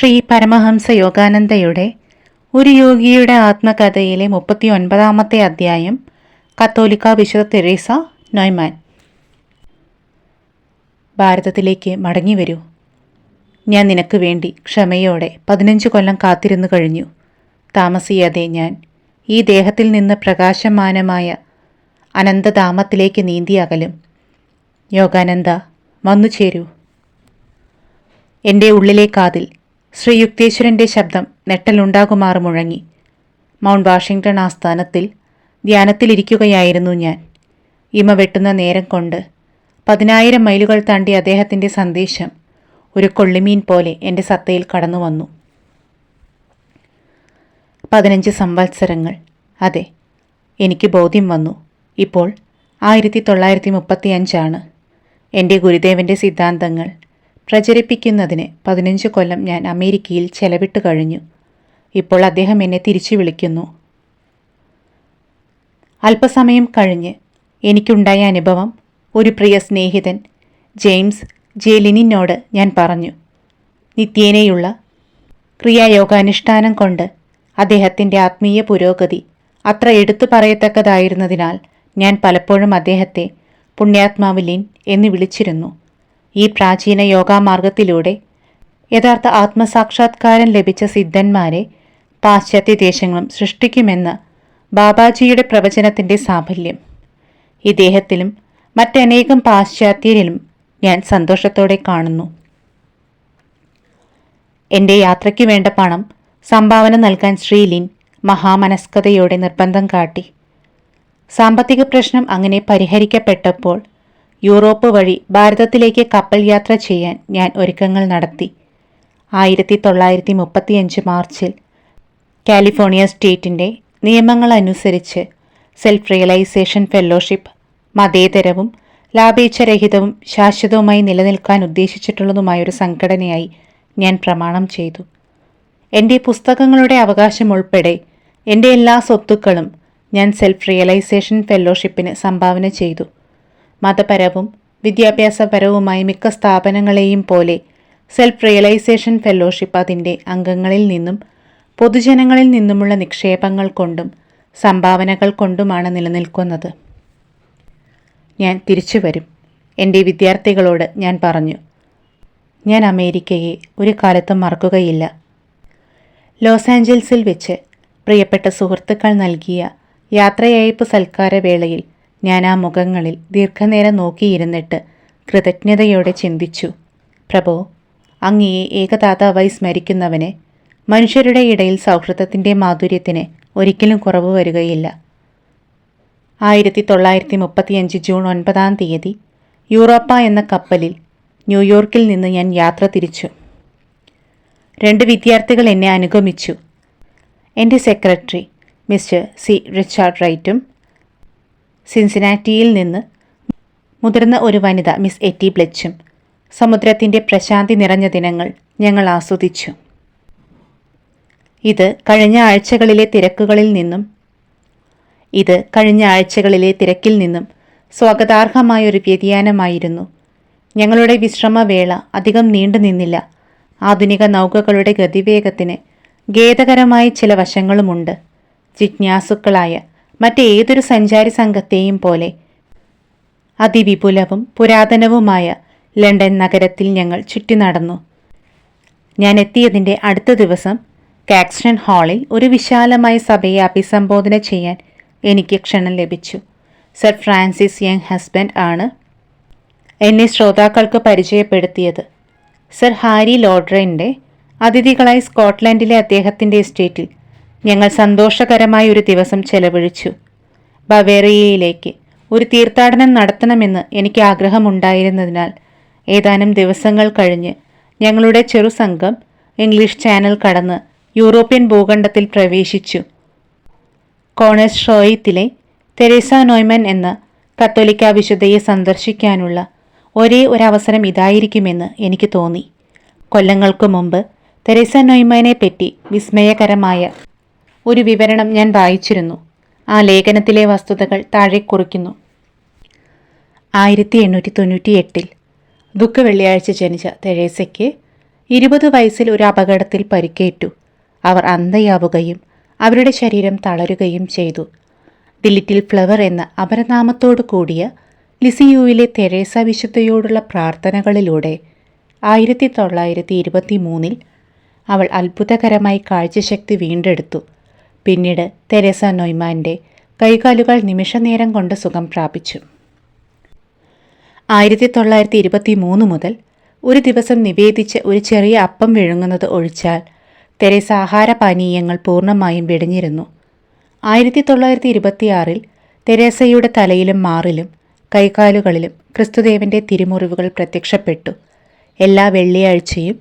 ശ്രീ പരമഹംസ യോഗാനന്ദയുടെ ഒരു യോഗിയുടെ ആത്മകഥയിലെ മുപ്പത്തി ഒൻപതാമത്തെ അധ്യായം കത്തോലിക്ക വിശുദ്ധ തെരേസ നൊയ്മാൻ. ഭാരതത്തിലേക്ക് മടങ്ങി വരൂ ഞാൻ നിനക്ക് വേണ്ടി ക്ഷമയോടെ പതിനഞ്ച് കൊല്ലം കാത്തിരുന്നു കഴിഞ്ഞു. താമസിയാതെ ഞാൻ ഈ ദേഹത്തിൽ നിന്ന് പ്രകാശമാനമായ അനന്തധാമത്തിലേക്ക് നീന്തി അകലും യോഗാനന്ദ വന്നു ചേരൂ എന്റെ ഉള്ളിലെ കാതിൽ ശ്രീ യുക്തേശ്വരന്റെ ശബ്ദം നെട്ടലുണ്ടാകുമാറ് മുഴങ്ങി. മൗണ്ട് വാഷിംഗ്ടൺ ആസ്ഥാനത്തിൽ ധ്യാനത്തിലിരിക്കുകയായിരുന്നു ഞാൻ. ഇമ വെട്ടുന്ന നേരം കൊണ്ട് പതിനായിരം മൈലുകൾ താണ്ടി അദ്ദേഹത്തിന്റെ സന്ദേശം ഒരു കൊള്ളിമീൻ പോലെ എന്റെ സത്തയിൽ കടന്നു വന്നു. പതിനഞ്ച് സംവത്സരങ്ങൾ. അതെ എനിക്ക് ബോധ്യം വന്നു. ഇപ്പോൾ ആയിരത്തി തൊള്ളായിരത്തി മുപ്പത്തി അഞ്ചാണ് എന്റെ ഗുരുദേവന്റെ സിദ്ധാന്തങ്ങൾ പ്രചരിപ്പിക്കുന്നതിന് പതിനഞ്ച് കൊല്ലം ഞാൻ അമേരിക്കയിൽ ചെലവിട്ട് കഴിഞ്ഞു. ഇപ്പോൾ അദ്ദേഹം എന്നെ തിരിച്ചു വിളിക്കുന്നു. അല്പസമയം കഴിഞ്ഞ് എനിക്കുണ്ടായ അനുഭവം ഒരു പ്രിയ സ്നേഹിതൻ ജെയിംസ് ജെ ലിനിനോട് ഞാൻ പറഞ്ഞു നിത്യേനയുള്ള ക്രിയായോഗാനുഷ്ഠാനം കൊണ്ട് അദ്ദേഹത്തിന്റെ ആത്മീയ പുരോഗതി അത്ര എടുത്തു പറയത്തക്കതായിരുന്നതിനാൽ ഞാൻ പലപ്പോഴും അദ്ദേഹത്തെ പുണ്യാത്മാവ് ലിൻ എന്ന് വിളിച്ചിരുന്നു. ഈ പ്രാചീന യോഗാമാർഗത്തിലൂടെ യഥാർത്ഥ ആത്മസാക്ഷാത്കാരം ലഭിച്ച സിദ്ധന്മാരെ പാശ്ചാത്യ ദേശങ്ങളും സൃഷ്ടിക്കുമെന്ന് ബാബാജിയുടെ പ്രവചനത്തിന്റെ സാഫല്യം. ഇദ്ദേഹത്തിലും മറ്റനേകം പാശ്ചാത്യരിലും ഞാൻ സന്തോഷത്തോടെ കാണുന്നു. എന്റെ യാത്രയ്ക്ക് വേണ്ട പണം സംഭാവന നൽകാൻ ശ്രീലിൻ മഹാമനസ്കതയോടെ നിർബന്ധം കാട്ടി. സാമ്പത്തിക പ്രശ്നം അങ്ങനെ പരിഹരിക്കപ്പെട്ടപ്പോൾ യൂറോപ്പ് വഴി ഭാരതത്തിലേക്ക് കപ്പൽ യാത്ര ചെയ്യാൻ ഞാൻ ഒരുക്കങ്ങൾ നടത്തി. ആയിരത്തി തൊള്ളായിരത്തി മുപ്പത്തിയഞ്ച് മാർച്ചിൽ കാലിഫോർണിയ സ്റ്റേറ്റിന്റെ നിയമങ്ങളനുസരിച്ച് സെൽഫ് റിയലൈസേഷൻ ഫെല്ലോഷിപ്പ് മതേതരവും ലാഭേച്ഛരഹിതവും ശാശ്വതവുമായി നിലനിൽക്കാൻ ഉദ്ദേശിച്ചിട്ടുള്ളതുമായൊരു സംഘടനയായി ഞാൻ പ്രമാണം ചെയ്തു. എന്റെ പുസ്തകങ്ങളുടെ അവകാശം ഉൾപ്പെടെ എന്റെ എല്ലാ സ്വത്തുക്കളും ഞാൻ സെൽഫ് റിയലൈസേഷൻ ഫെല്ലോഷിപ്പിന് സംഭാവന ചെയ്തു. മതപരവും വിദ്യാഭ്യാസപരവുമായി മിക്ക സ്ഥാപനങ്ങളെയും പോലെ സെൽഫ് റിയലൈസേഷൻ ഫെലോഷിപ്പ് അതിന്റെ അംഗങ്ങളിൽ നിന്നും പൊതുജനങ്ങളിൽ നിന്നുമുള്ള നിക്ഷേപങ്ങൾ കൊണ്ടും സംഭാവനകൾ കൊണ്ടുമാണ് നിലനിൽക്കുന്നത്. ഞാൻ തിരിച്ചു വരും. എന്റെ വിദ്യാർത്ഥികളോട് ഞാൻ പറഞ്ഞു. ഞാൻ അമേരിക്കയെ ഒരു കാലത്തും മറക്കുകയില്ല. ലോസ് ആഞ്ചൽസിൽ വെച്ച് പ്രിയപ്പെട്ട സുഹൃത്തുക്കൾ നൽകിയ യാത്രയയപ്പ് സൽക്കാരവേളയിൽ ഞാൻ ആ മുഖങ്ങളിൽ ദീർഘനേരം നോക്കിയിരുന്നിട്ട് കൃതജ്ഞതയോടെ ചിന്തിച്ചു. പ്രഭോ അങ്ങയെ ഏകദാതാവായി സ്മരിക്കുന്നവനെ മനുഷ്യരുടെ ഇടയിൽ സൗഹൃദത്തിന്റെ മാധുര്യത്തിന് ഒരിക്കലും കുറവ് വരികയില്ല. ആയിരത്തി തൊള്ളായിരത്തി മുപ്പത്തിയഞ്ച് ജൂൺ ഒൻപതാം തീയതി യൂറോപ്പ എന്ന കപ്പലിൽ ന്യൂയോർക്കിൽ നിന്ന് ഞാൻ യാത്ര തിരിച്ചു. രണ്ട് വിദ്യാർത്ഥികൾ എന്നെ അനുഗമിച്ചു. എന്റെ സെക്രട്ടറി മിസ്റ്റർ സി റിച്ചാർഡ് റൈറ്റും സിൻസിനാറ്റിയിൽ നിന്ന് മുതിർന്ന ഒരു വനിത മിസ് എറ്റി ബ്ലെച്ചും സമുദ്രത്തിന്റെ പ്രശാന്തി നിറഞ്ഞ ദിനങ്ങൾ ഞങ്ങൾ ആസ്വദിച്ചു. ഇത് കഴിഞ്ഞ ആഴ്ചകളിലെ തിരക്കുകളിൽ നിന്നും ഇത് കഴിഞ്ഞ ആഴ്ചകളിലെ തിരക്കിൽ നിന്നും സ്വാഗതാർഹമായ ഒരു വ്യതിയാനമായിരുന്നു. ഞങ്ങളുടെ വിശ്രമവേള അധികം നീണ്ടു നിന്നില്ല. ആധുനിക നൗകകളുടെ ഗതിവേഗത്തിന് ഖേദകരമായ ചില വശങ്ങളുമുണ്ട്. ജിജ്ഞാസുക്കളായ മറ്റേതൊരു സഞ്ചാരി സംഘത്തെയും പോലെ. അതിവിപുലവും പുരാതനവുമായ ലണ്ടൻ നഗരത്തിൽ ഞങ്ങൾ ചുറ്റി നടന്നു. ഞാൻ എത്തിയതിന്റെ അടുത്ത ദിവസം കാക്സ്റ്റൺ ഹാളിൽ ഒരു വിശാലമായ സഭയെ അഭിസംബോധന ചെയ്യാൻ എനിക്ക് ക്ഷണം ലഭിച്ചു. സർ ഫ്രാൻസിസ് യങ് ഹസ്ബൻഡ് ആണ് എന്നെ ശ്രോതാക്കൾക്ക് പരിചയപ്പെടുത്തിയത്. സർ ഹാരി ലോഡ്രന്റെ അതിഥികളായി സ്കോട്ട്ലൻഡിലെ അദ്ദേഹത്തിന്റെ എസ്റ്റേറ്റിൽ ഞങ്ങൾ സന്തോഷകരമായ ഒരു ദിവസം ചെലവഴിച്ചു. ബവേറിയയിലേക്ക് ഒരു തീർത്ഥാടനം നടത്തണമെന്ന് എനിക്ക് ആഗ്രഹമുണ്ടായിരുന്നതിനാൽ ഏതാനും ദിവസങ്ങൾ കഴിഞ്ഞ് ഞങ്ങളുടെ ചെറുസംഘം ഇംഗ്ലീഷ് ചാനൽ കടന്ന് യൂറോപ്യൻ ഭൂഖണ്ഡത്തിൽ പ്രവേശിച്ചു. കോണസ്ട്രോയിത്തിലെ തെരേസ നോയ്മൻ എന്ന കത്തോലിക്ക വിശുദ്ധയെ സന്ദർശിക്കാനുള്ള ഒരേ ഒരു അവസരം ഇതായിരിക്കുമെന്ന് എനിക്ക് തോന്നി. കൊല്ലങ്ങൾക്ക് മുമ്പ് തെരേസ നോയ്മാനെ പറ്റി വിസ്മയകരമായ ഒരു വിവരണം ഞാൻ വായിച്ചിരുന്നു. ആ ലേഖനത്തിലെ വസ്തുതകൾ താഴെ കുറിക്കുന്നു. ആയിരത്തി എണ്ണൂറ്റി തൊണ്ണൂറ്റി എട്ടിൽ ദുഃഖ വെള്ളിയാഴ്ച ജനിച്ച തെരേസയ്ക്ക് ഇരുപത് വയസ്സിൽ ഒരു അപകടത്തിൽ പരിക്കേറ്റു. അവർ അന്ധയാവുകയും അവരുടെ ശരീരം തളരുകയും ചെയ്തു. ദി ലിറ്റിൽ ഫ്ലവർ എന്ന അപരനാമത്തോടു കൂടിയ ലിസിയുവിലെ തെരേസ വിശുദ്ധയോടുള്ള പ്രാർത്ഥനകളിലൂടെ ആയിരത്തി തൊള്ളായിരത്തി ഇരുപത്തി മൂന്നിൽ അവൾ അത്ഭുതകരമായി കാഴ്ചശക്തി വീണ്ടെടുത്തു. പിന്നീട് തെരേസ നൊയ്മാന്റെ കൈകാലുകൾ നിമിഷനേരം കൊണ്ട് സുഖം പ്രാപിച്ചു. ആയിരത്തി തൊള്ളായിരത്തി ഇരുപത്തി മൂന്ന് മുതൽ ഒരു ദിവസം നിവേദിച്ച് ഒരു ചെറിയ അപ്പം വിഴുങ്ങുന്നത് ഒഴിച്ചാൽ തെരേസ ആഹാരപാനീയങ്ങൾ പൂർണമായും വെടിഞ്ഞിരുന്നു. ആയിരത്തി തൊള്ളായിരത്തി ഇരുപത്തിയാറിൽ തെരേസയുടെ തലയിലും മാറിലും കൈകാലുകളിലും ക്രിസ്തുദേവന്റെ തിരുമുറിവുകൾ പ്രത്യക്ഷപ്പെട്ടു. എല്ലാ വെള്ളിയാഴ്ചയും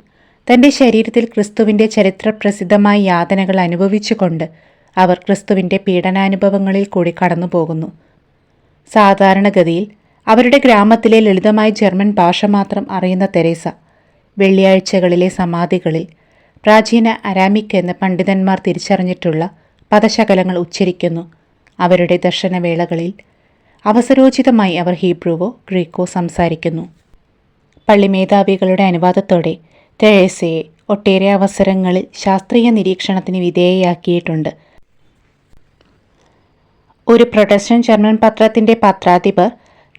തന്റെ ശരീരത്തിൽ ക്രിസ്തുവിന്റെ ചരിത്രപ്രസിദ്ധമായ യാതനകൾ അനുഭവിച്ചുകൊണ്ട് അവർ ക്രിസ്തുവിന്റെ പീഡനാനുഭവങ്ങളിൽ കൂടി കടന്നു പോകുന്നു സാധാരണഗതിയിൽ അവരുടെ ഗ്രാമത്തിലെ ലളിതമായ ജർമ്മൻ ഭാഷ മാത്രം അറിയുന്ന തെരേസ വെള്ളിയാഴ്ചകളിലെ സമാധികളിൽ പ്രാചീന അരാമിക് എന്ന പണ്ഡിതന്മാർ തിരിച്ചറിഞ്ഞിട്ടുള്ള പദശകലങ്ങൾ ഉച്ചരിക്കുന്നു. അവരുടെ ദർശനവേളകളിൽ അവസരോചിതമായി അവർ ഹീബ്രുവോ ഗ്രീക്കോ സംസാരിക്കുന്നു. പള്ളി മേധാവികളുടെ അനുവാദത്തോടെ തെരേസയെ ഒട്ടേറെ അവസരങ്ങളിൽ ശാസ്ത്രീയ നിരീക്ഷണത്തിന് വിധേയയാക്കിയിട്ടുണ്ട്. ഒരു പ്രൊട്ടസ്റ്റന്റ് ജർമ്മൻ പത്രത്തിന്റെ പത്രാധിപർ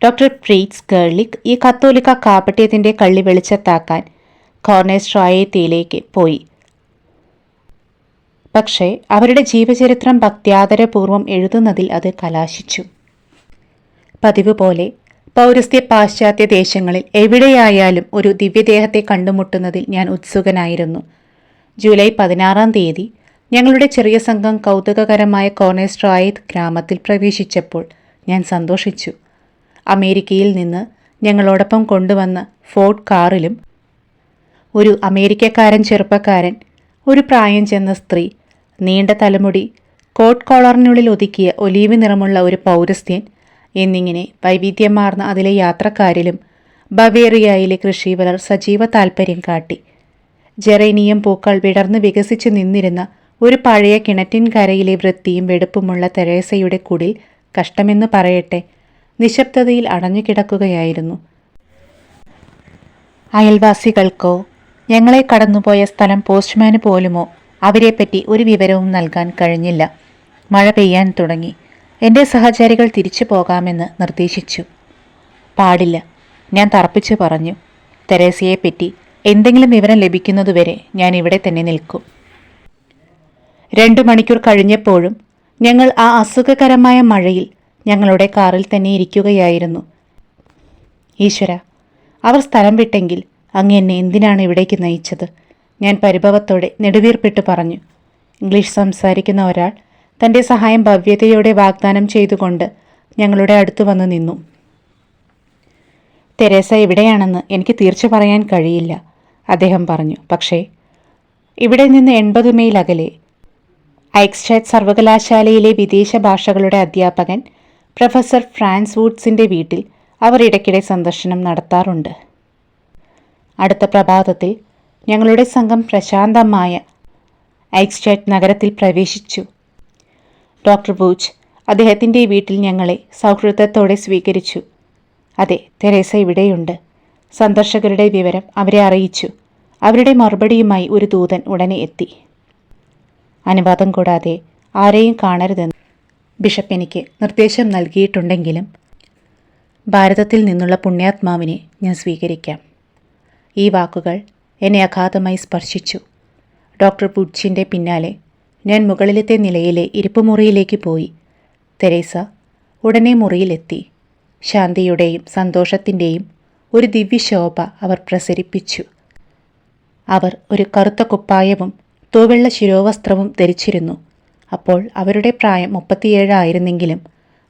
ഡോക്ടർ പ്രീറ്റ്സ് ഗേർലിക് ഈ കത്തോലിക്ക കാപട്യത്തിന്റെ കള്ളി വെളിച്ചത്താക്കാൻ കോർണേസ്ട്രോയത്തിയിലേക്ക് പോയി. പക്ഷേ അവരുടെ ജീവചരിത്രം ഭക്ത്യാദരപൂർവം എഴുതുന്നതിൽ അത് കലാശിച്ചു. പതിവ് പോലെ പൗരസ്ത്യ പാശ്ചാത്യ ദേശങ്ങളിൽ എവിടെയായാലും ഒരു ദിവ്യദേഹത്തെ കണ്ടുമുട്ടുന്നതിൽ ഞാൻ ഉത്സുകനായിരുന്നു. ജൂലൈ പതിനാറാം തീയതി ഞങ്ങളുടെ ചെറിയ സംഘം കൗതുകകരമായ കോർണേസ്ട്രായത് ഗ്രാമത്തിൽ പ്രവേശിച്ചപ്പോൾ ഞാൻ സന്തോഷിച്ചു. അമേരിക്കയിൽ നിന്ന് ഞങ്ങളോടൊപ്പം കൊണ്ടുവന്ന ഫോർഡ് കാറിലും ഒരു അമേരിക്കക്കാരൻ ചെറുപ്പക്കാരൻ ഒരു പ്രായം ചെന്ന സ്ത്രീ നീണ്ട തലമുടി കോട്ട് കോളറിനുള്ളിൽ ഒതുക്കിയ ഒലീവ് നിറമുള്ള ഒരു പൗരസ്ത്യൻ എന്നിങ്ങനെ വൈവിധ്യമാർന്ന അതിലെ യാത്രക്കാരിലും ബവേറിയയിലെ കൃഷിവലർ സജീവ താൽപ്പര്യം കാട്ടി. ജെറേനിയം പൂക്കൾ വിടർന്ന് വികസിച്ചു നിന്നിരുന്ന ഒരു പഴയ കിണറ്റിൻ കരയിലെ വൃത്തിയും വെടുപ്പുമുള്ള തെരേസയുടെ കുടിൽ കഷ്ടമെന്ന് പറയട്ടെ നിശബ്ദതയിൽ അടഞ്ഞുകിടക്കുകയായിരുന്നു. അയൽവാസികൾക്കോ ഞങ്ങളെ കടന്നുപോയ സ്ഥലം പോസ്റ്റ്മാന് പോലുമോ അവരെപ്പറ്റി ഒരു വിവരവും നൽകാൻ കഴിഞ്ഞില്ല. മഴ പെയ്യാൻ തുടങ്ങി. എന്റെ സഹചാരികൾ തിരിച്ചു പോകാമെന്ന് നിർദ്ദേശിച്ചു. പാടില്ല ഞാൻ തറപ്പിച്ചു പറഞ്ഞു. തെരേസയെപ്പറ്റി എന്തെങ്കിലും വിവരം ലഭിക്കുന്നതുവരെ ഞാൻ ഇവിടെ തന്നെ നിൽക്കും. രണ്ടു മണിക്കൂർ കഴിഞ്ഞപ്പോഴും ഞങ്ങൾ ആ അസുഖകരമായ മഴയിൽ ഞങ്ങളുടെ കാറിൽ തന്നെ ഇരിക്കുകയായിരുന്നു. ഈശ്വര അവർ സ്ഥലം വിട്ടെങ്കിൽ അങ്ങ് എന്നെ എന്തിനാണ് ഇവിടേക്ക് നയിച്ചത്? ഞാൻ പരിഭവത്തോടെ നെടുവീർപ്പിട്ട് പറഞ്ഞു. ഇംഗ്ലീഷ് സംസാരിക്കുന്ന ഒരാൾ തന്റെ സഹായം ഭവ്യതയോടെ വാഗ്ദാനം ചെയ്തുകൊണ്ട് ഞങ്ങളുടെ അടുത്ത് വന്ന് നിന്നു. തെരേസ എവിടെയാണെന്ന് എനിക്ക് തീർച്ച പറയാൻ കഴിയില്ല അദ്ദേഹം പറഞ്ഞു. പക്ഷേ ഇവിടെ നിന്ന് എൺപത് മൈൽ അകലെ ഐക്സ്റ്റാറ്റ് സർവകലാശാലയിലെ വിദേശ ഭാഷകളുടെ അധ്യാപകൻ പ്രൊഫസർ ഫ്രാൻസ് വൂഡ്സിന്റെ വീട്ടിൽ അവർ ഇടയ്ക്കിടെ സന്ദർശനം നടത്താറുണ്ട്. അടുത്ത പ്രഭാതത്തിൽ ഞങ്ങളുടെ സംഘം പ്രശാന്തമായ ഐക്സ്റ്റാറ്റ് നഗരത്തിൽ പ്രവേശിച്ചു. ഡോക്ടർ ബൂച്ച് അദ്ദേഹത്തിന്റെ വീട്ടിൽ ഞങ്ങളെ സൗഹൃദത്തോടെ സ്വീകരിച്ചു. അതെ തെരേസ ഇവിടെയുണ്ട്. സന്ദർശകരുടെ വിവരം അവരെ അറിയിച്ചു. അവരുടെ മറുപടിയുമായി ഒരു ദൂതൻ ഉടനെ എത്തി. അനുവാദം കൂടാതെ ആരെയും കാണരുതെന്ന് ബിഷപ്പ് എനിക്ക് നിർദ്ദേശം നൽകിയിട്ടുണ്ടെങ്കിലും ഭാരതത്തിൽ നിന്നുള്ള പുണ്യാത്മാവിനെ ഞാൻ സ്വീകരിക്കാം. ഈ വാക്കുകൾ എന്നെ അഗാധമായി സ്പർശിച്ചു. ഡോക്ടർ ബുഡ്ജിന്റെ പിന്നാലെ ഞാൻ മുകളിലത്തെ നിലയിലെ ഇരിപ്പുമുറിയിലേക്ക് പോയി. തെരേസ ഉടനെ മുറിയിലെത്തി. ശാന്തിയുടെയും സന്തോഷത്തിന്റെയും ഒരു ദിവ്യശോഭ അവർ പ്രസരിപ്പിച്ചു. അവർ ഒരു കറുത്ത കുപ്പായവും തൂവെള്ള ശിരോവസ്ത്രവും ധരിച്ചിരുന്നു. അപ്പോൾ അവരുടെ പ്രായം മുപ്പത്തിയേഴായിരുന്നെങ്കിലും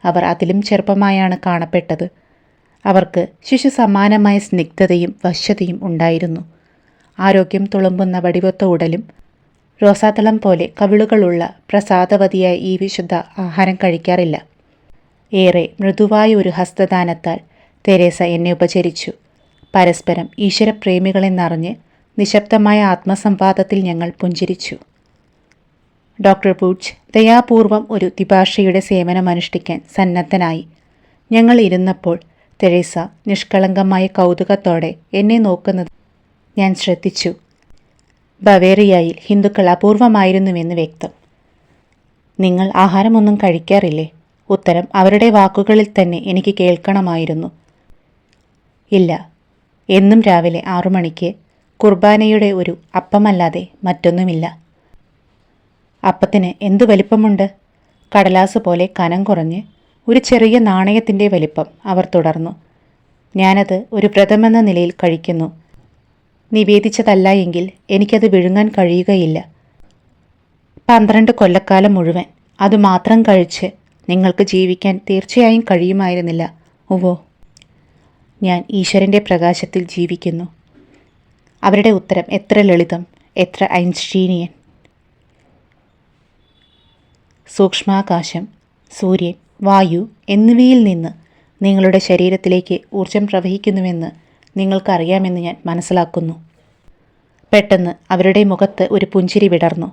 അവർ അതിലും ചെറുപ്പമായാണ് കാണപ്പെട്ടത്. അവർക്ക് ശിശു സമാനമായ സ്നിഗ്ധതയും വശ്യതയും ഉണ്ടായിരുന്നു. ആരോഗ്യം തുളുമ്പുന്ന വടിവൊത്ത ഉടലും റോസാതളം പോലെ കവിളുകളുള്ള പ്രസാദവതിയായ ഈ വിശുദ്ധ ആഹാരം കഴിക്കാറില്ല. ഏറെ മൃദുവായ ഒരു ഹസ്തദാനത്താൽ തെരേസ എന്നെ ഉപചരിച്ചു. പരസ്പരം ഈശ്വരപ്രേമികളെന്നറിഞ്ഞ് നിശബ്ദമായ ആത്മസംവാദത്തിൽ ഞങ്ങൾ പുഞ്ചിരിച്ചു. ഡോക്ടർ പൂച്ച് ദയാപൂർവം ഒരു ദ്വിഭാഷയുടെ സേവനമനുഷ്ഠിക്കാൻ സന്നദ്ധനായി. ഞങ്ങൾ ഇരുന്നപ്പോൾ തെരേസ നിഷ്കളങ്കമായ കൗതുകത്തോടെ എന്നെ നോക്കുന്നത് ഞാൻ ശ്രദ്ധിച്ചു. ബവേറിയയിൽ ഹിന്ദുക്കൾ അപൂർവമായിരുന്നുവെന്ന് വ്യക്തം. നിങ്ങൾ ആഹാരമൊന്നും കഴിക്കാറില്ലേ ഉത്തരം അവരുടെ വാക്കുകളിൽ തന്നെ എനിക്ക് കേൾക്കണമായിരുന്നു. ഇല്ല. എന്നും രാവിലെ ആറു മണിക്ക് കുർബാനയുടെ ഒരു അപ്പമല്ലാതെ മറ്റൊന്നുമില്ല. അപ്പത്തിന് എന്തു വലിപ്പമുണ്ട്? കടലാസ് പോലെ കനം കുറഞ്ഞ് ഒരു ചെറിയ നാണയത്തിന്റെ വലിപ്പം അവർ തുടർന്നു. ഞാനത് ഒരു വ്രതമെന്ന നിലയിൽ കഴിക്കുന്നു. നിവേദിച്ചതല്ല എങ്കിൽ എനിക്കത് വിഴുങ്ങാൻ കഴിയുകയില്ല. പന്ത്രണ്ട് കൊല്ലക്കാലം മുഴുവൻ അതുമാത്രം കഴിച്ച് നിങ്ങൾക്ക് ജീവിക്കാൻ തീർച്ചയായും കഴിയുമായിരുന്നില്ല. ഉവോ ഞാൻ ഈശ്വരന്റെ പ്രകാശത്തിൽ ജീവിക്കുന്നു. അവരുടെ ഉത്തരം എത്ര ലളിതം എത്ര ഐൻസ്റ്റീനിയൻ സൂക്ഷ്മാകാശം സൂര്യൻ വായു എന്നിവയിൽ നിന്ന് നിങ്ങളുടെ ശരീരത്തിലേക്ക് ഊർജം പ്രവഹിക്കുന്നുവെന്ന് നിങ്ങൾക്കറിയാമെന്ന് ഞാൻ മനസ്സിലാക്കുന്നു. പെട്ടെന്ന് അവരുടെ മുഖത്ത് ഒരു പുഞ്ചിരി വിടർന്നു.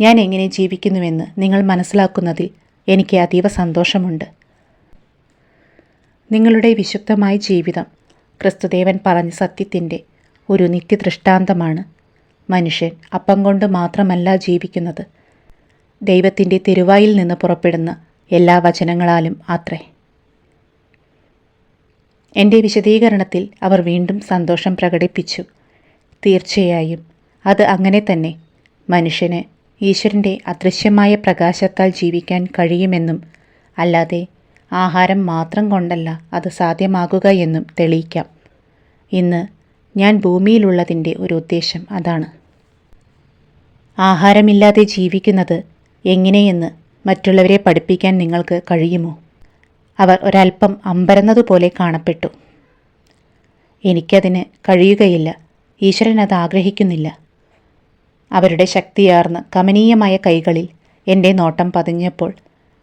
ഞാൻ എങ്ങനെ ജീവിക്കുന്നുവെന്ന് നിങ്ങൾ മനസ്സിലാക്കുന്നതിൽ എനിക്ക് അതീവ സന്തോഷമുണ്ട്. നിങ്ങളുടെ വിശുദ്ധമായ ജീവിതം ക്രിസ്തുദേവൻ പറഞ്ഞ സത്യത്തിന്റെ ഒരു നിത്യദൃഷ്ടാന്തമാണ്. മനുഷ്യൻ അപ്പം കൊണ്ട് മാത്രമല്ല ജീവിക്കുന്നത്. ദൈവത്തിന്റെ തിരുവായിൽ നിന്ന് പുറപ്പെടുന്ന എല്ലാ വചനങ്ങളാലും അത്രേ. എന്റെ വിശദീകരണത്തിൽ അവർ വീണ്ടും സന്തോഷം പ്രകടിപ്പിച്ചു. തീർച്ചയായും അത് അങ്ങനെ തന്നെ. മനുഷ്യന് ഈശ്വരന്റെ അദൃശ്യമായ പ്രകാശത്താൽ ജീവിക്കാൻ കഴിയുമെന്നും അല്ലാതെ ആഹാരം മാത്രം കൊണ്ടല്ല അത് സാധ്യമാകുക എന്നും തെളിയിക്കാം. ഇന്ന് ഞാൻ ഭൂമിയിലുള്ളതിന്റെ ഒരു ഉദ്ദേശം അതാണ്. ആഹാരമില്ലാതെ ജീവിക്കുന്നത് എങ്ങനെയെന്ന് മറ്റുള്ളവരെ പഠിപ്പിക്കാൻ നിങ്ങൾക്ക് കഴിയുമോ? അവർ ഒരല്പം അമ്പരന്നതുപോലെ കാണപ്പെട്ടു. എനിക്കതിന് കഴിയുകയില്ല. ഈശ്വരൻ അത് ആഗ്രഹിക്കുന്നില്ല. അവരുടെ ശക്തിയാർന്ന കമനീയമായ കൈകളിൽ എന്റെ നോട്ടം പതിഞ്ഞപ്പോൾ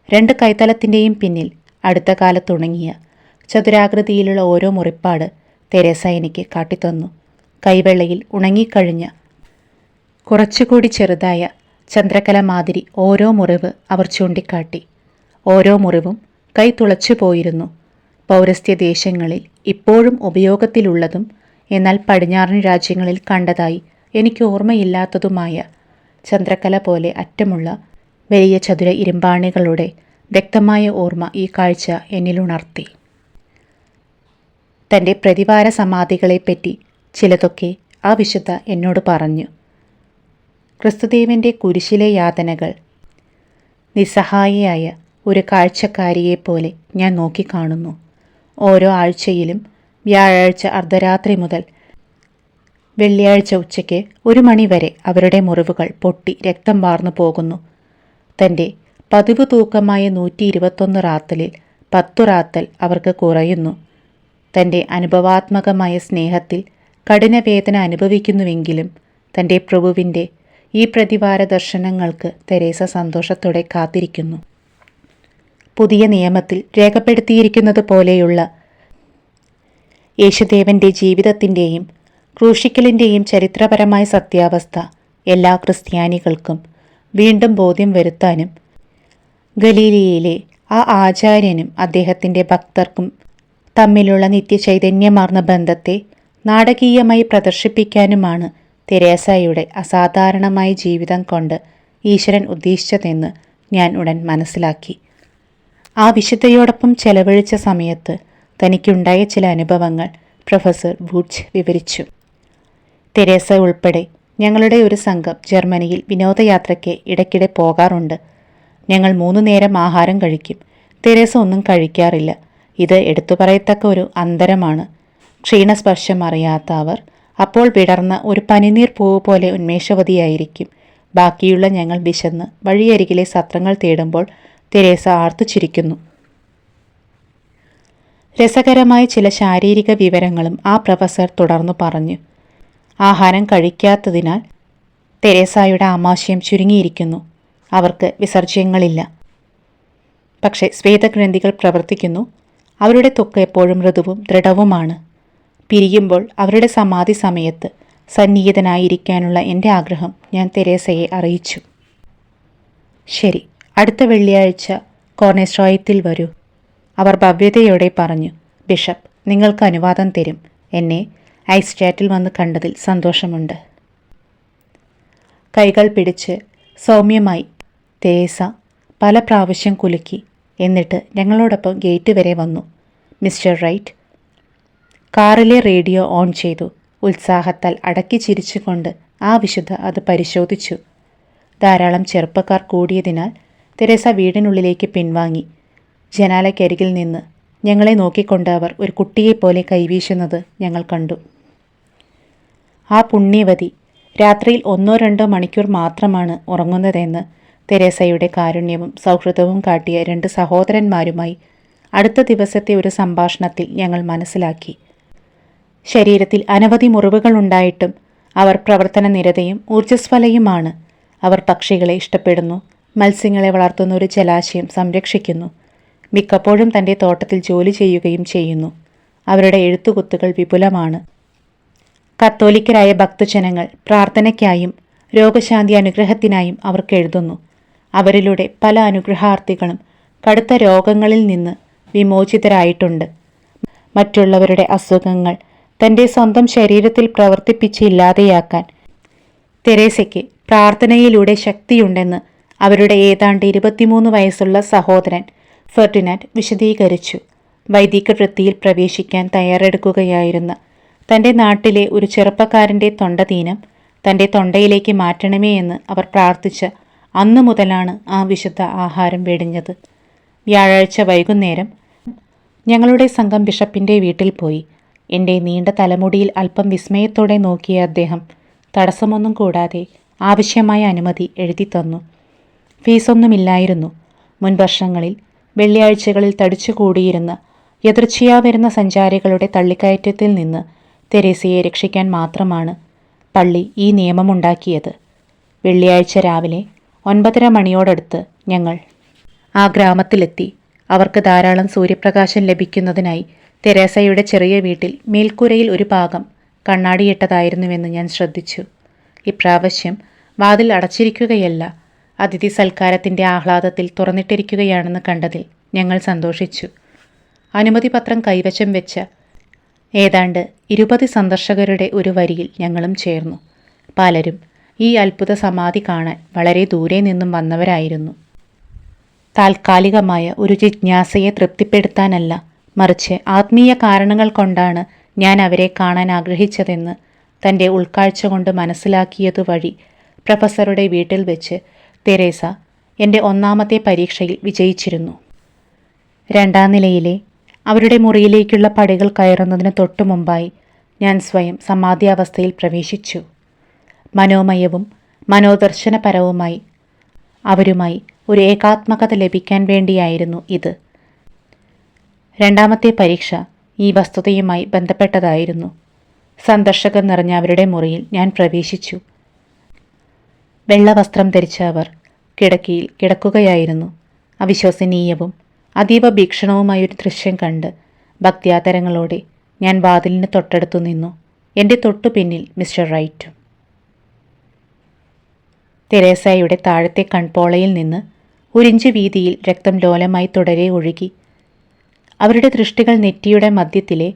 രണ്ട് കൈത്തലത്തിന്റെയും പിന്നിൽ അടുത്ത കാലത്തുണങ്ങിയ ചതുരാകൃതിയിലുള്ള ഓരോ മുറിപ്പാട് തെരേസ എനിക്ക് കാട്ടിത്തന്നു. കൈവെള്ളയിൽ ഉണങ്ങിക്കഴിഞ്ഞ കുറച്ചുകൂടി ചെറുതായ ചന്ദ്രകല മാതിരി ഓരോ മുറിവ് അവർ ചൂണ്ടിക്കാട്ടി. ഓരോ മുറിവും കൈ തുളച്ചു പോയിരുന്നു. പൗരസ്ത്യ ദേശങ്ങളിൽ ഇപ്പോഴും ഉപയോഗത്തിലുള്ളതും എന്നാൽ പടിഞ്ഞാറൻ രാജ്യങ്ങളിൽ കണ്ടതായി എനിക്ക് ഓർമ്മയില്ലാത്തതുമായ ചന്ദ്രകല പോലെ അറ്റമുള്ള വലിയ ചതുര ഇരുമ്പാണികളുടെ വ്യക്തമായ ഓർമ്മ ഈ കാഴ്ച എന്നിലുണർത്തി തന്റെ പ്രതിവാര സമാധികളെപ്പറ്റി ചിലതൊക്കെ ആ വിശുദ്ധ എന്നോട് പറഞ്ഞു. ക്രിസ്തുദേവന്റെ കുരിശിലെ യാതനകൾ നിസ്സഹായിയായ ഒരു കാഴ്ചക്കാരിയെപ്പോലെ ഞാൻ നോക്കിക്കാണുന്നു. ഓരോ ആഴ്ചയിലും വ്യാഴാഴ്ച അർദ്ധരാത്രി മുതൽ വെള്ളിയാഴ്ച ഉച്ചയ്ക്ക് ഒരു മണിവരെ അവരുടെ മുറിവുകൾ പൊട്ടി രക്തം വാർന്നു പോകുന്നു. തന്റെ പതിവ് തൂക്കമായ നൂറ്റി ഇരുപത്തൊന്ന് റാത്തലിൽ പത്തു റാത്തൽ അവർക്ക് കുറയുന്നു. തന്റെ അനുഭവാത്മകമായ സ്നേഹത്തിൽ കഠിനവേദന അനുഭവിക്കുന്നുവെങ്കിലും തന്റെ പ്രഭുവിന്റെ ഈ പ്രതിവാര ദർശനങ്ങൾക്ക് തെരേസ സന്തോഷത്തോടെ കാത്തിരിക്കുന്നു. പുതിയ നിയമത്തിൽ രേഖപ്പെടുത്തിയിരിക്കുന്നത് പോലെയുള്ള യേശുദേവന്റെ ജീവിതത്തിന്റെയും ക്രൂശിക്കലിന്റെയും ചരിത്രപരമായ സത്യാവസ്ഥ എല്ലാ ക്രിസ്ത്യാനികൾക്കും വീണ്ടും ബോധ്യം വരുത്താനും ഗലീലിയയിലെ ആ ആചാര്യനും അദ്ദേഹത്തിന്റെ ഭക്തർക്കും തമ്മിലുള്ള നിത്യചൈതന്യമാർന്ന ബന്ധത്തെ നാടകീയമായി പ്രദർശിപ്പിക്കാനുമാണ് തെരേസയുടെ അസാധാരണമായ ജീവിതം കൊണ്ട് ഈശ്വരൻ ഉദ്ദേശിച്ചതെന്ന് ഞാൻ ഉടൻ മനസ്സിലാക്കി. ആ വിശുദ്ധയോടൊപ്പം ചെലവഴിച്ച സമയത്ത് തനിക്കുണ്ടായ ചില അനുഭവങ്ങൾ പ്രൊഫസർ ബൂച്ച് വിവരിച്ചു. തെരേസ ഉൾപ്പെടെ ഞങ്ങളുടെ ഒരു സംഘം ജർമ്മനിയിൽ വിനോദയാത്രയ്ക്ക് ഇടയ്ക്കിടെ പോകാറുണ്ട്. ഞങ്ങൾ മൂന്നു നേരം ആഹാരം കഴിക്കും. തെരേസ ഒന്നും കഴിക്കാറില്ല. ഇത് എടുത്തു പറയത്തക്ക ഒരു അന്തരമാണ്. ക്ഷീണസ്പർശം അറിയാത്ത അവർ അപ്പോൾ വിടർന്ന ഒരു പനിനീർ പൂവ് പോലെ ഉന്മേഷവതിയായിരിക്കും. ബാക്കിയുള്ള ഞങ്ങൾ വിശന്ന് വഴിയരികിലെ സത്രങ്ങൾ തേടുമ്പോൾ തെരേസ ആർത്തു ചിരിക്കുന്നു. രസകരമായ ചില ശാരീരിക വിവരങ്ങളും ആ പ്രൊഫസർ തുടർന്നു പറഞ്ഞു. ആഹാരം കഴിക്കാത്തതിനാൽ തെരേസായുടെ ആമാശയം ചുരുങ്ങിയിരിക്കുന്നു. അവർക്ക് വിസർജ്യങ്ങളില്ല. പക്ഷേ സ്വേദഗ്രന്ഥികൾ പ്രവർത്തിക്കുന്നു. അവരുടെ ത്വക്ക് എപ്പോഴും മൃദുവും ദൃഢവുമാണ്. പിരിയുമ്പോൾ അവരുടെ സമാധി സമയത്ത് സന്നിഹിതനായിരിക്കാനുള്ള എന്റെ ആഗ്രഹം ഞാൻ തെരേസയെ അറിയിച്ചു. ശരി അടുത്ത വെള്ളിയാഴ്ച കോർണേശ്രോയത്തിൽ വരൂ. അവർ ഭവ്യതയോടെ പറഞ്ഞു ബിഷപ്പ് നിങ്ങൾക്ക് അനുവാദം തരും. എന്നെ ഐസ്റ്റാറ്റിൽ വന്ന് കണ്ടതിൽ സന്തോഷമുണ്ട്. കൈകൾ പിടിച്ച് സൗമ്യമായി തേസ പല പ്രാവശ്യം കുലുക്കി എന്നിട്ട് ഞങ്ങളോടൊപ്പം ഗേറ്റ് വരെ വന്നു. Mister Wright. കാറിലെ റേഡിയോ ഓൺ ചെയ്തു. ഉത്സാഹത്താൽ അടക്കി ചിരിച്ചുകൊണ്ട് ആ വിശുദ്ധ അത് പരിശോധിച്ചു. ധാരാളം ചെറുപ്പക്കാർ കൂടിയതിനാൽ തെരേസ വീടിനുള്ളിലേക്ക് പിൻവാങ്ങി. ജനാലയ്ക്കരികിൽ നിന്ന് ഞങ്ങളെ നോക്കിക്കൊണ്ട് അവർ ഒരു കുട്ടിയെപ്പോലെ കൈവീശുന്നത് ഞങ്ങൾ കണ്ടു. ആ പുണ്യവതി രാത്രിയിൽ ഒന്നോ രണ്ടോ മണിക്കൂർ മാത്രമാണ് ഉറങ്ങുന്നതെന്ന് തെരേസയുടെ കാരുണ്യവും സൗഹൃദവും കാട്ടിയ രണ്ട് സഹോദരന്മാരുമായി അടുത്ത ദിവസത്തെ ഒരു സംഭാഷണത്തിൽ ഞങ്ങൾ മനസ്സിലാക്കി. ശരീരത്തിൽ അനവധി മുറിവുകൾ ഉണ്ടായിട്ടും അവർ പ്രവർത്തന നിരതയും ഊർജസ്വലയുമാണ്. അവർ പക്ഷികളെ ഇഷ്ടപ്പെടുന്നു മത്സ്യങ്ങളെ വളർത്തുന്ന ഒരു ജലാശയം സംരക്ഷിക്കുന്നു മിക്കപ്പോഴും തന്റെ തോട്ടത്തിൽ ജോലി ചെയ്യുകയും ചെയ്യുന്നു. അവരുടെ എഴുത്തുകുത്തുകൾ വിപുലമാണ്. കത്തോലിക്കരായ ഭക്തജനങ്ങൾ പ്രാർത്ഥനയ്ക്കായും രോഗശാന്തി അനുഗ്രഹത്തിനായും അവർക്ക് എഴുതുന്നു. അവരിലൂടെ പല അനുഗ്രഹാർത്ഥികളും കടുത്ത രോഗങ്ങളിൽ നിന്ന് വിമോചിതരായിട്ടുണ്ട്. മറ്റുള്ളവരുടെ അസുഖങ്ങൾ തന്റെ സ്വന്തം ശരീരത്തിൽ പ്രവർത്തിപ്പിച്ച് ഇല്ലാതെയാക്കാൻ തെരേസയ്ക്ക് പ്രാർത്ഥനയിലൂടെ ശക്തിയുണ്ടെന്ന് അവരുടെ ഏതാണ്ട് ഇരുപത്തിമൂന്ന് വയസ്സുള്ള സഹോദരൻ ഫെർഡിനാൻഡ് വിശദീകരിച്ചു. വൈദിക വൃത്തിയിൽ പ്രവേശിക്കാൻ തയ്യാറെടുക്കുകയായിരുന്ന തന്റെ നാട്ടിലെ ഒരു ചെറുപ്പക്കാരന്റെ തൊണ്ടതീനം തന്റെ തൊണ്ടയിലേക്ക് മാറ്റണമേ എന്ന് അവർ പ്രാർത്ഥിച്ച അന്നു മുതലാണ് ആ വിശുദ്ധ ആഹാരം വെടിഞ്ഞത്. വ്യാഴാഴ്ച വൈകുന്നേരം ഞങ്ങളുടെ സംഘം ബിഷപ്പിന്റെ വീട്ടിൽ പോയി. എന്റെ നീണ്ട തലമുടിയിൽ അല്പം വിസ്മയത്തോടെ നോക്കിയ അദ്ദേഹം തടസ്സമൊന്നും കൂടാതെ ആവശ്യമായ അനുമതി എഴുതി തന്നു. ഫീസൊന്നുമില്ലായിരുന്നു. മുൻവർഷങ്ങളിൽ വെള്ളിയാഴ്ചകളിൽ തടിച്ചു കൂടിയിരുന്ന എതിർച്ചയാ വരുന്ന സഞ്ചാരികളുടെ തള്ളിക്കയറ്റത്തിൽ നിന്ന് തെരേസയെ രക്ഷിക്കാൻ മാത്രമാണ് പള്ളി ഈ നിയമമുണ്ടാക്കിയത്. വെള്ളിയാഴ്ച രാവിലെ ഒൻപതര മണിയോടടുത്ത് ഞങ്ങൾ ആ ഗ്രാമത്തിലെത്തി. അവർക്ക് ധാരാളം സൂര്യപ്രകാശം ലഭിക്കുന്നതിനായി തെരേസയുടെ ചെറിയ വീട്ടിൽ മേൽക്കൂരയിൽ ഒരു ഭാഗം കണ്ണാടിയിട്ടതായിരുന്നുവെന്ന് ഞാൻ ശ്രദ്ധിച്ചു. ഇപ്രാവശ്യം വാതിൽ അടച്ചിരിക്കുകയല്ല അതിഥി സൽക്കാരത്തിന്റെ ആഹ്ലാദത്തിൽ തുറന്നിട്ടിരിക്കുകയാണെന്ന് കണ്ടതിൽ ഞങ്ങൾ സന്തോഷിച്ചു. അനുമതി പത്രം കൈവശം വെച്ച ഏതാണ്ട് ഇരുപത് സന്ദർശകരുടെ ഒരു വരിയിൽ ഞങ്ങളും ചേർന്നു. പലരും ഈ അത്ഭുത സമാധി കാണാൻ വളരെ ദൂരെ നിന്നും വന്നവരായിരുന്നു. താൽക്കാലികമായ ഒരു ജിജ്ഞാസയെ തൃപ്തിപ്പെടുത്താനല്ല മറിച്ച് ആത്മീയ കാരണങ്ങൾ കൊണ്ടാണ് ഞാൻ അവരെ കാണാൻ ആഗ്രഹിച്ചതെന്ന് തന്റെ ഉൾക്കാഴ്ച കൊണ്ട് മനസ്സിലാക്കിയതുവഴി പ്രൊഫസറുടെ വീട്ടിൽ വെച്ച് തെരേസ എന്റെ ഒന്നാമത്തെ പരീക്ഷയിൽ വിജയിച്ചിരുന്നു. രണ്ടാം നിലയിലെ അവരുടെ മുറിയിലേക്കുള്ള പടികൾ കയറുന്നതിന് തൊട്ടു മുമ്പായി ഞാൻ സ്വയം സമാധിയാവസ്ഥയിൽ പ്രവേശിച്ചു. മനോമയവും മനോദർശനപരവുമായി അവരുമായി ഒരു ഏകാത്മകത ലഭിക്കാൻ വേണ്ടിയായിരുന്നു ഇത്. രണ്ടാമത്തെ പരീക്ഷ ഈ വസ്തുതയുമായി ബന്ധപ്പെട്ടതായിരുന്നു. സന്ദർശകർ നിറഞ്ഞ അവരുടെ മുറിയിൽ ഞാൻ പ്രവേശിച്ചു. വെള്ളവസ്ത്രം ധരിച്ച അവർ കിടക്കിയിൽ കിടക്കുകയായിരുന്നു. അവിശ്വസനീയവും അതീവ ഭീക്ഷണവുമായ ഒരു ദൃശ്യം കണ്ട് ഭക്ത്യാതരങ്ങളോടെ ഞാൻ വാതിലിന് തൊട്ടടുത്തു നിന്നു. എന്റെ തൊട്ടു പിന്നിൽ മിസ്റ്റർ റൈറ്റും. തെരേസയുടെ താഴത്തെ കൺപോളയിൽ നിന്ന് ഒരിഞ്ച് വീതിയിൽ രക്തം ലോലമായി തുടരെ ഒഴുകി. അവരുടെ ദൃഷ്ടികൾ നെറ്റിയുടെ മധ്യത്തിലെ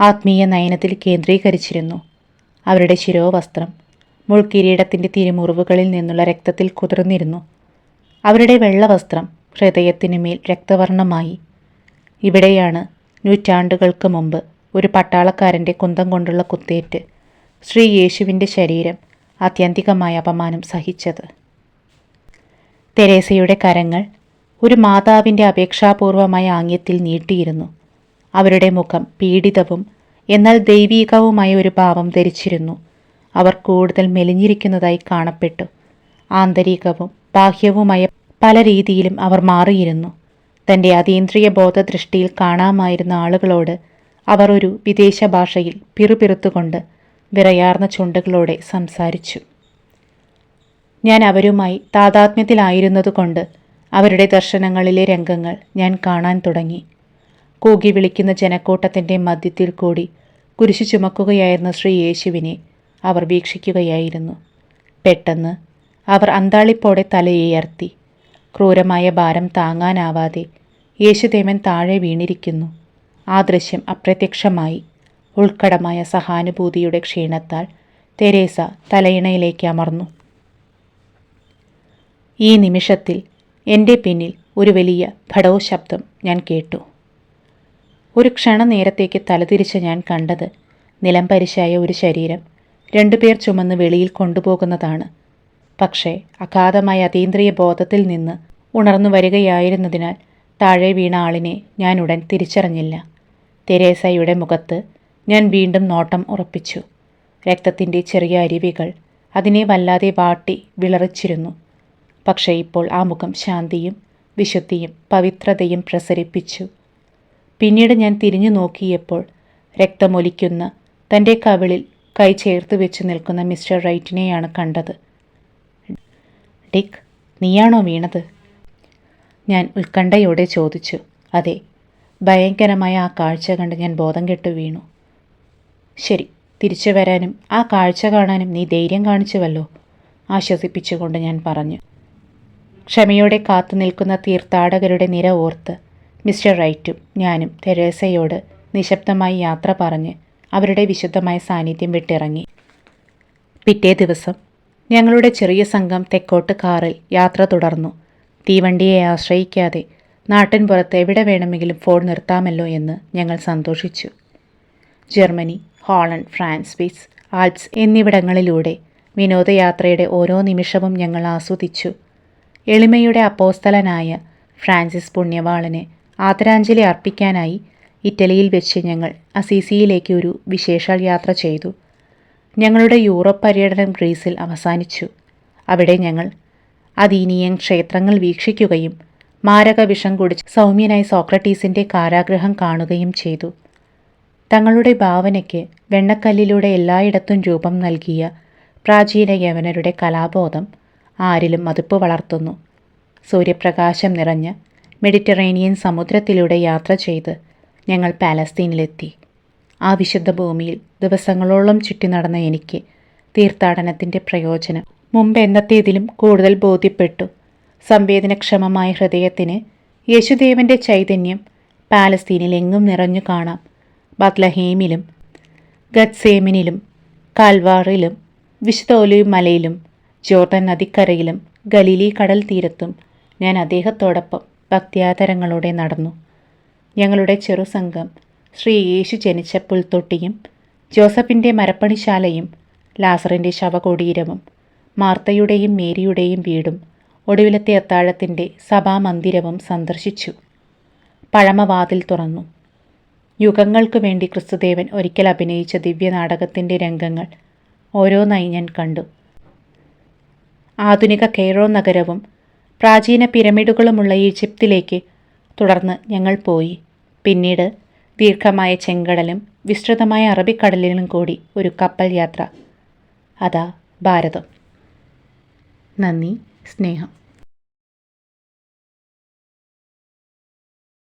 ആത്മീയ നയനത്തിൽ കേന്ദ്രീകരിച്ചിരുന്നു. അവരുടെ ശിരോവസ്ത്രം മുൾക്കിരീടത്തിന്റെ തിരുമുറിവുകളിൽ നിന്നുള്ള രക്തത്തിൽ കുതിർന്നിരുന്നു. അവരുടെ വെള്ളവസ്ത്രം ഹൃദയത്തിനു മേൽ രക്തവർണമായി ഇവിടെയാണ് നൂറ്റാണ്ടുകൾക്ക് മുമ്പ് ഒരു പട്ടാളക്കാരന്റെ കുന്തം കൊണ്ടുള്ള കുത്തേറ്റ് ശ്രീ യേശുവിന്റെ ശരീരം ആത്യന്തികമായ അപമാനം സഹിച്ചത്. തെരേസയുടെ കരങ്ങൾ ഒരു മാതാവിന്റെ അപേക്ഷാപൂർവമായ ആംഗ്യത്തിൽ നീട്ടിയിരുന്നു. അവരുടെ മുഖം പീഡിതവും എന്നാൽ ദൈവീകവുമായ ഒരു ഭാവം ധരിച്ചിരുന്നു. അവർ കൂടുതൽ മെലിഞ്ഞിരിക്കുന്നതായി കാണപ്പെട്ടു. ആന്തരികവും ബാഹ്യവുമായ പല രീതിയിലും അവർ മാറിയിരുന്നു. തന്റെ അതീന്ദ്രിയ ബോധദൃഷ്ടിയിൽ കാണാമായിരുന്ന ആളുകളോട് അവർ ഒരു വിദേശ ഭാഷയിൽ പിറുപിറുത്തുകൊണ്ട് വിറയാർന്ന ചുണ്ടുകളോടെ സംസാരിച്ചു. ഞാൻ അവരുമായി താതാത്മ്യത്തിലായിരുന്നതുകൊണ്ട് അവരുടെ ദർശനങ്ങളിലെ രംഗങ്ങൾ ഞാൻ കാണാൻ തുടങ്ങി. കൂകി വിളിക്കുന്ന ജനക്കൂട്ടത്തിന്റെ മധ്യത്തിൽ കൂടി കുരിശു ചുമക്കുകയായിരുന്ന ശ്രീ യേശുവിനെ അവർ വീക്ഷിക്കുകയായിരുന്നു. പെട്ടെന്ന് അവർ അന്താളിപ്പോടെ തലയുയർത്തി ക്രൂരമായ ഭാരം താങ്ങാനാവാതെ യേശുദേവൻ താഴെ വീണിരിക്കുന്നു. ആ ദൃശ്യം അപ്രത്യക്ഷമായി. ഉൾക്കടമായ സഹാനുഭൂതിയുടെ ക്ഷീണത്താൽ തെരേസ തലയിണയിലേക്ക് അമർന്നു. ഈ നിമിഷത്തിൽ എന്റെ പിന്നിൽ ഒരു വലിയ ഭടോ ശബ്ദം ഞാൻ കേട്ടു. ഒരു ക്ഷണനേരത്തേക്ക് തലതിരിച്ച് ഞാൻ കണ്ടത് നിലംപരിശായ ഒരു ശരീരം രണ്ടുപേർ ചുമന്ന് വെളിയിൽ കൊണ്ടുപോകുന്നതാണ്. പക്ഷേ അഗാധമായ അതീന്ദ്രിയ ബോധത്തിൽ നിന്ന് ഉണർന്നു വരികയായിരുന്നതിനാൽ താഴെ വീണ ആളിനെ ഞാൻ ഉടൻ തിരിച്ചറിഞ്ഞില്ല. തെരേസയുടെ മുഖത്ത് ഞാൻ വീണ്ടും നോട്ടം ഉറപ്പിച്ചു. രക്തത്തിന്റെ ചെറിയ അരുവികൾ അതിനെ വല്ലാതെ വാട്ടി വിളറിച്ചിരുന്നു. പക്ഷേ ഇപ്പോൾ ആ മുഖം ശാന്തിയും വിശുദ്ധിയും പവിത്രതയും പ്രസരിപ്പിച്ചു. പിന്നീട് ഞാൻ തിരിഞ്ഞു നോക്കിയപ്പോൾ രക്തമൊലിക്കുന്ന തന്റെ കവിളിൽ കൈ ചേർത്ത് വെച്ച് നിൽക്കുന്ന മിസ്റ്റർ റൈറ്റിനെയാണ് കണ്ടത്. ഡിക്ക് നീയാണോ വീണത്? ഞാൻ ഉത്കണ്ഠയോടെ ചോദിച്ചു. അതെ ഭയങ്കരമായ ആ കാഴ്ച കണ്ട് ഞാൻ ബോധം കെട്ടു വീണു. ശരി തിരിച്ചു വരാനും ആ കാഴ്ച കാണാനും നീ ധൈര്യം കാണിച്ചുവല്ലോ ആശ്വസിപ്പിച്ചുകൊണ്ട് ഞാൻ പറഞ്ഞു. ക്ഷമയോടെ കാത്തു നിൽക്കുന്ന തീർത്ഥാടകരുടെ നിര ഓർത്ത് മിസ്റ്റർ റൈറ്റും ഞാനും തെരേസയോട് നിശബ്ദമായി യാത്ര പറഞ്ഞ് അവരുടെ വിശുദ്ധമായ സാന്നിധ്യം വിട്ടിറങ്ങി. പിറ്റേ ദിവസം ഞങ്ങളുടെ ചെറിയ സംഘം തെക്കോട്ട് കാറിൽ യാത്ര തുടർന്നു. തീവണ്ടിയെ ആശ്രയിക്കാതെ നാട്ടിൻ പുറത്ത് എവിടെ വേണമെങ്കിലും ഫോൺ നിർത്താമല്ലോ എന്ന് ഞങ്ങൾ സന്തോഷിച്ചു. Germany Holland France Swiss Alps എന്നിവിടങ്ങളിലൂടെ വിനോദയാത്രയുടെ ഓരോ നിമിഷവും ഞങ്ങൾ ആസ്വദിച്ചു. എളിമയുടെ അപ്പോസ്തലനായ ഫ്രാൻസിസ് പുണ്യവാളന് ആദരാഞ്ജലി അർപ്പിക്കാനായി ഇറ്റലിയിൽ വെച്ച് ഞങ്ങൾ അസീസിയിലേക്ക് ഒരു വിശേഷാൽ യാത്ര ചെയ്തു. ഞങ്ങളുടെ യൂറോപ്പ് പര്യടനം ഗ്രീസിൽ അവസാനിച്ചു. അവിടെ ഞങ്ങൾ അതീനീയൻ ക്ഷേത്രങ്ങൾ വീക്ഷിക്കുകയും മാരക വിഷം കുടിച്ച് സൗമ്യനായി സോക്രട്ടീസിന്റെ കാരാഗ്രഹം കാണുകയും ചെയ്തു. തങ്ങളുടെ ഭാവനയ്ക്ക് വെണ്ണക്കല്ലിലൂടെ എല്ലായിടത്തും രൂപം നൽകിയ പ്രാചീന യവനരുടെ കലാബോധം ആരിലും മതിപ്പ് വളർത്തുന്നു. സൂര്യപ്രകാശം നിറഞ്ഞ മെഡിറ്ററേനിയൻ സമുദ്രത്തിലൂടെ യാത്ര ചെയ്ത് ഞങ്ങൾ പാലസ്തീനിലെത്തി. ആ വിശുദ്ധ ഭൂമിയിൽ ദിവസങ്ങളോളം ചുറ്റി നടന്ന എനിക്ക് തീർത്ഥാടനത്തിന്റെ പ്രയോജനം. മുമ്പ് എന്നത്തേതിലും കൂടുതൽ ബോധ്യപ്പെട്ടു. സംവേദനക്ഷമമായ ഹൃദയത്തിന് യേശുദേവന്റെ ചൈതന്യം പാലസ്തീനിൽ എങ്ങും നിറഞ്ഞു കാണാം. ബത്ലഹേമിലും ഗത്സേമിനിലും കാൽവാറിലും വിശുദ്ധ മലയിലും ജോർദൻ നദിക്കരയിലും ഗലീലി കടൽ തീരത്തും ഞാൻ അദ്ദേഹത്തോടൊപ്പം ഭക്ത്യാതരങ്ങളോടെ നടന്നു. ഞങ്ങളുടെ ചെറുസംഘം ശ്രീ യേശു ജനിച്ച പുൽത്തൊട്ടിയും ജോസഫിന്റെ മരപ്പണിശാലയും ലാസറിന്റെ ശവകുടീരവും മാർത്തയുടെയും മേരിയുടെയും വീടും ഒടുവിലത്തെ അത്താഴത്തിന്റെ സഭാമന്ദിരവും സന്ദർശിച്ചു. പഴമവാതിൽ തുറന്നു. യുഗങ്ങൾക്കു വേണ്ടി ക്രിസ്തുദേവൻ ഒരിക്കൽ അഭിനയിച്ച ദിവ്യനാടകത്തിന്റെ രംഗങ്ങൾ ഓരോന്നായി ഞാൻ കണ്ടു. ആധുനിക കെയ്റോ നഗരവും പ്രാചീന പിരമിഡുകളുമുള്ള ഈജിപ്തിലേക്ക് തുടർന്ന് ഞങ്ങൾ പോയി. പിന്നീട് ദീർഘമായ ചെങ്കടലും വിസ്തൃതമായ അറബിക്കടലിലും കൂടി ഒരു കപ്പൽ യാത്ര. അതാ ഭാരതം. നന്ദി സ്നേഹം.